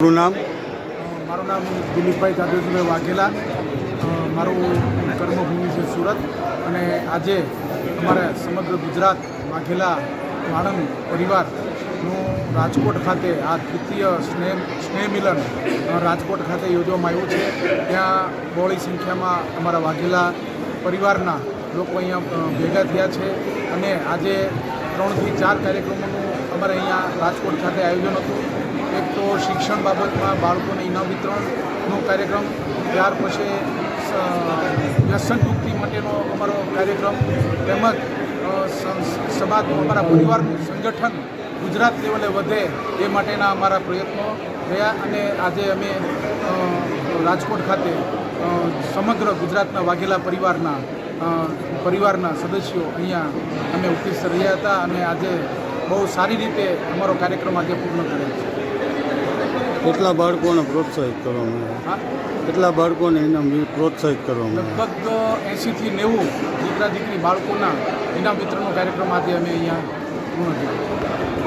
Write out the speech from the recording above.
મારું નામ? મારું નામ દિલીપભાઈ જાદવજીભાઈ વાઘેલા. મારું કર્મભૂમિ છે સુરત અને આજે અમારે સમગ્ર ગુજરાત, વાઘેલા વાણંદ પરિવારનું રાજકોટ ખાતે આ તૃતીય સ્નેહ સ્નેહ મિલન રાજકોટ ખાતે યોજવામાં આવ્યું છે. ત્યાં બહોળી સંખ્યામાં અમારા વાઘેલા પરિવારના લોકો અહીંયા ભેગા થયા છે અને આજે ત્રણથી ચાર કાર્યક્રમોનું અમારે અહીંયા રાજકોટ ખાતે આયોજન હતું. એક તો શિક્ષણ બાબતમાં બાળકોને ઇનામ વિતરણનો કાર્યક્રમ, ત્યાર પછી વ્યસન મુક્તિ માટેનો અમારો કાર્યક્રમ, તેમજ સમાજનું, અમારા પરિવારનું સંગઠન ગુજરાત લેવલે વધે એ માટેના અમારા પ્રયત્નો થયા અને આજે અમે રાજકોટ ખાતે સમગ્ર ગુજરાતના વાઘેલા પરિવારના પરિવારના સદસ્યો અહીંયા અમે ઉપસ્થિત રહ્યા હતા અને આજે બહુ સારી રીતે અમારો કાર્યક્રમ આજે પૂર્ણ કરેલ છે. કેટલા બાળકોને પ્રોત્સાહિત કરવામાં આવે કેટલા બાળકોને ઇનામ પ્રોત્સાહિત કરવામાં આવે લગભગ એંશીથી નેવું દીકરા દીકરી બાળકોના ઇનામ વિતરણનો કાર્યક્રમ આજે અમે અહીંયા પૂર્ણ કર્યો.